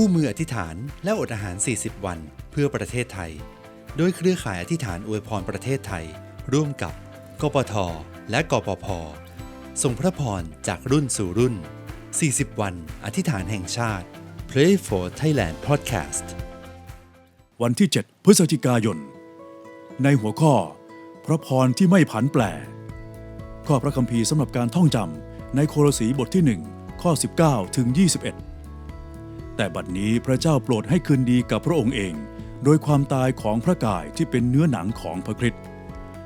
คู่มืออธิษฐานและอดอาหาร 40 วัน เพื่อประเทศไทย โดยเครือข่ายอธิษฐานอวยพรประเทศไทย ร่วมกับ กปท และกปพส่งพระพรจากรุ่นสู่รุ่น 40 วัน อธิษฐานแห่งชาติ Pray for Thailand Podcast วันที่ 7 พฤศจิกายน ในหัวข้อ พระพรที่ไม่ผันแปรข้อพระคัมภีร์สำหรับการท่องจำในโคโลสีบทที่ 1 ข้อ 19 ถึง 21 แต่บัดนี้พระเจ้าโปรดให้คืนดีกับพระองค์เอง โดยความตายของพระกายที่เป็นเนื้อหนังของพระคริสต์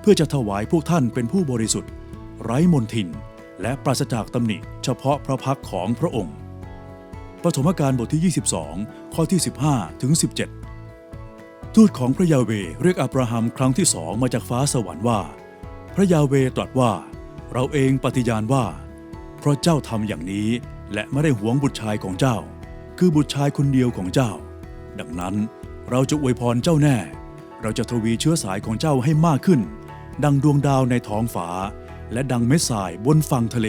เพื่อจะถวายพวกท่านเป็นผู้บริสุทธิ์ ไร้มนทิน และปราศจากตำหนิเฉพาะพระพักของพระองค์ปฐมกาลบทที่ 22 ข้อที่ 15 ถึง 17 ทูตของพระยาเวเรียกอับราฮัมครั้งที่สองมาจากฟ้าสวรรค์ว่า พระยาเวตรัสว่า เราเองปฏิญาณว่า เพราะเจ้าทำอย่างนี้และไม่ได้หวงบุตรชายของเจ้า คือบุตรชายคนเดียวของเจ้า ดังนั้นเราจะอวยพรเจ้าแน่ เราจะทวีเชื้อสายของเจ้าให้มากขึ้น ดังดวงดาวในท้องฟ้า และดังเม็ดทรายบนฝั่งทะเล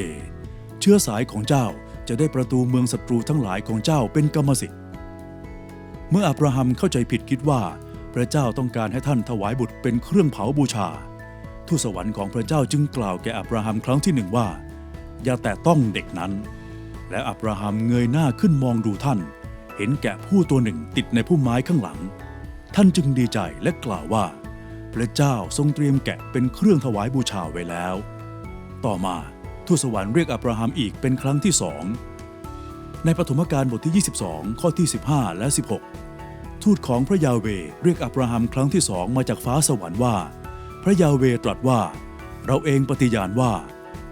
เชื้อสายของเจ้าจะได้ประตูเมืองศัตรูทั้งหลายของเจ้าเป็นกรรมสิทธิ์ เมื่ออับราฮัมเข้าใจผิดคิดว่า พระเจ้าต้องการให้ท่านถวายบุตรเป็นเครื่องเผาบูชา ทูตสวรรค์ของพระเจ้าจึงกล่าวแก่อับราฮัมครั้งที่หนึ่งว่า อย่าแตะต้องเด็กนั้น และอับราฮัมเงยหน้าขึ้นมองดูท่าน เห็นแกะผู้ตัวหนึ่งติดในพุ่มไม้ข้างหลัง ท่านจึงดีใจและกล่าวว่า พระเจ้าทรงเตรียมแกะเป็นเครื่องถวายบูชาไว้แล้ว ต่อมาทูตสวรรค์เรียกอับราฮัมอีกเป็นครั้งที่สองในปฐมกาลบทที่ 22 ข้อที่ 15 และ 16 ทูตของพระยาเวเรียกอับราฮัมครั้งที่สองมาจากฟ้าสวรรค์ว่า พระยาเวตรัสว่า เราเองปฏิญาณว่า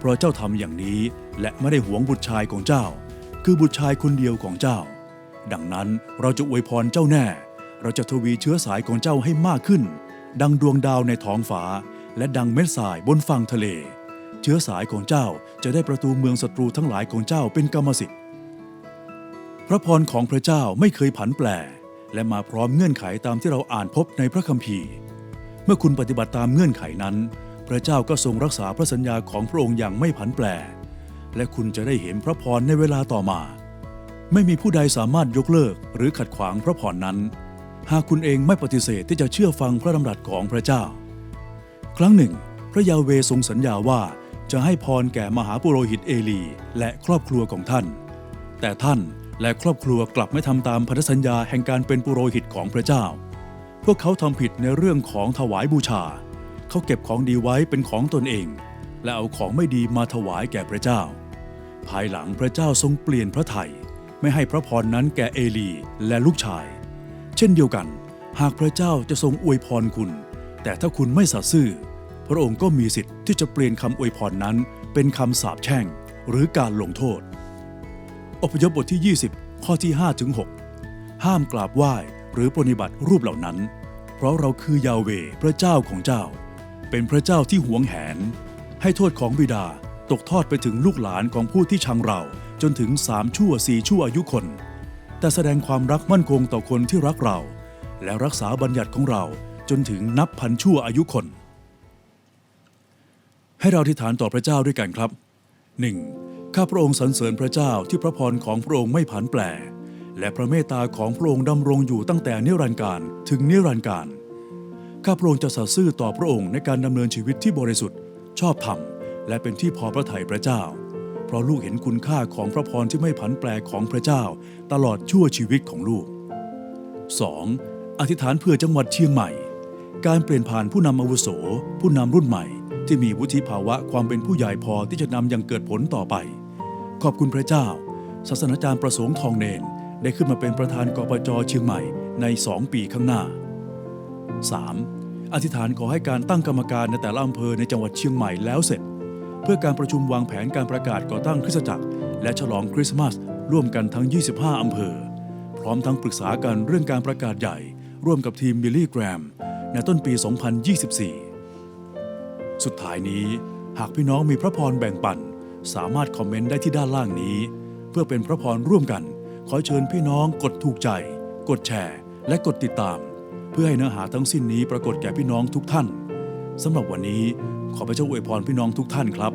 เพราะเจ้าทำอย่างนี้และไม่ได้หวงบุตรชายของเจ้า คือบุตรชายคนเดียวของเจ้า ดังนั้นเราจะอวยพรเจ้าแน่ เราจะทวีเชื้อสายของเจ้าให้มากขึ้น ดังดวงดาวในท้องฟ้า และดังเม็ดทรายบนฝั่งทะเล เชื้อสายของเจ้าจะได้ประตูเมืองศัตรูทั้งหลายของเจ้าเป็นกรรมสิทธิ์พระพรของพระเจ้าไม่เคยผันแปรและมาพร้อมเงื่อนไขตามที่เราอ่านพบในพระคัมภีร์ เมื่อคุณปฏิบัติตามเงื่อนไขนั้น ระเจ้าก็ทรงรักษาพระสัญญาของพระองค์อย่างไม่ผันแปร และคุณจะได้เห็นพระพรในเวลาต่อมา ไม่มีผู้ใดสามารถยกเลิกหรือขัดขวางพระพรนั้น หากคุณเองไม่ปฏิเสธที่จะเชื่อฟังพระดำรัสของพระเจ้า ครั้งหนึ่ง พระยาเวทรงสัญญาว่าจะให้พรแก่มหาปุโรหิตเอลีและครอบครัวของท่าน แต่ท่านและครอบครัวกลับไม่ทำตามพันธสัญญาแห่งการเป็นปุโรหิตของพระเจ้า พวกเขาทำผิดในเรื่องของถวายบูชา เขาเก็บของดีไว้เป็นของตนเอง และเอาของไม่ดีมาถวายแก่พระเจ้า ภายหลังพระเจ้าทรงเปลี่ยนพระทัยไม่ให้พระพรนั้นแก่เอลีและลูกชาย เช่นเดียวกัน หากพระเจ้าจะทรงอวยพรคุณ แต่ถ้าคุณไม่สัตย์ซื่อ พระองค์ก็มีสิทธิ์ที่จะเปลี่ยนคำอวยพรนั้น เป็นคำสาปแช่งหรือการลงโทษ อพยพบทที่ 20 ข้อที่5ถึง6ห้ามกราบไหว้หรือปรนิบัติรูปเหล่านั้น เพราะเราคือ ยาเวพระเจ้าของเจ้า เป็นพระเจ้าที่หวงแหน ให้โทษของบิดาตกทอดไปถึงลูกหลานของผู้ที่ชังเราจนถึงสามชั่วสี่ชั่วอายุคน แต่แสดงความรักมั่นคงต่อคนที่รักเรา และรักษาบัญญัติของเราจนถึงนับพันชั่วอายุคน ให้เราอธิฐานต่อพระเจ้าด้วยกันครับ 1. ข้าพระองค์สรรเสริญพระเจ้าที่พระพรของพระองค์ไม่ผันแปรและพระเมตตาของพระองค์ดำรงอยู่ตั้งแต่นิรันดร์การถึงนิรันดร์การ ข้าพระองค์จะสัตย์ซื่อต่อพระองค์ในการดำเนินชีวิตที่บริสุทธิ์ ชอบธรรม และเป็นที่พอพระทัยพระเจ้า เพราะลูกเห็นคุณค่าของพระพรที่ไม่ผันแปรของพระเจ้า ตลอดชั่วชีวิตของลูก 2. อธิษฐานเพื่อจังหวัดเชียงใหม่ การเปลี่ยนผ่านผู้นำอาวุโส ผู้นำรุ่นใหม่ ที่มีวุฒิภาวะความเป็นผู้ใหญ่พอที่จะนำยังเกิดผลต่อไป ขอบคุณพระเจ้า ศาสนาจารย์ประสงค์ทองเนนได้ขึ้นมาเป็นประธานกปจเชียงใหม่ใน 2 ปีข้างหน้า 3. อธิษฐานขอให้การตั้งกรรมการในแต่ละอำเภอในจังหวัดเชียงใหม่แล้วเสร็จ เพื่อการประชุมวางแผนการประกาศก่อตั้งคริสตจักร และฉลองคริสต์มาสร่วมกันทั้ง 25 อำเภอ พร้อมทั้งปรึกษากันเรื่องการประกาศใหญ่ ร่วมกับทีมบิลลี่แกรม ในต้นปี 2024 สุดท้ายนี้ หากพี่น้องมีพระพรแบ่งปัน สามารถคอมเมนต์ได้ที่ด้านล่างนี้ เพื่อเป็นพระพรร่วมกัน ขอเชิญพี่น้องกดถูกใจ กดแชร์ และกดติดตาม เพื่อให้เนื้อหาทั้งสิ้นนี้ปรากฏแก่พี่น้องทุกท่านสำหรับวันนี้ขอพระเจ้าอวยพรพี่น้องทุกท่านครับ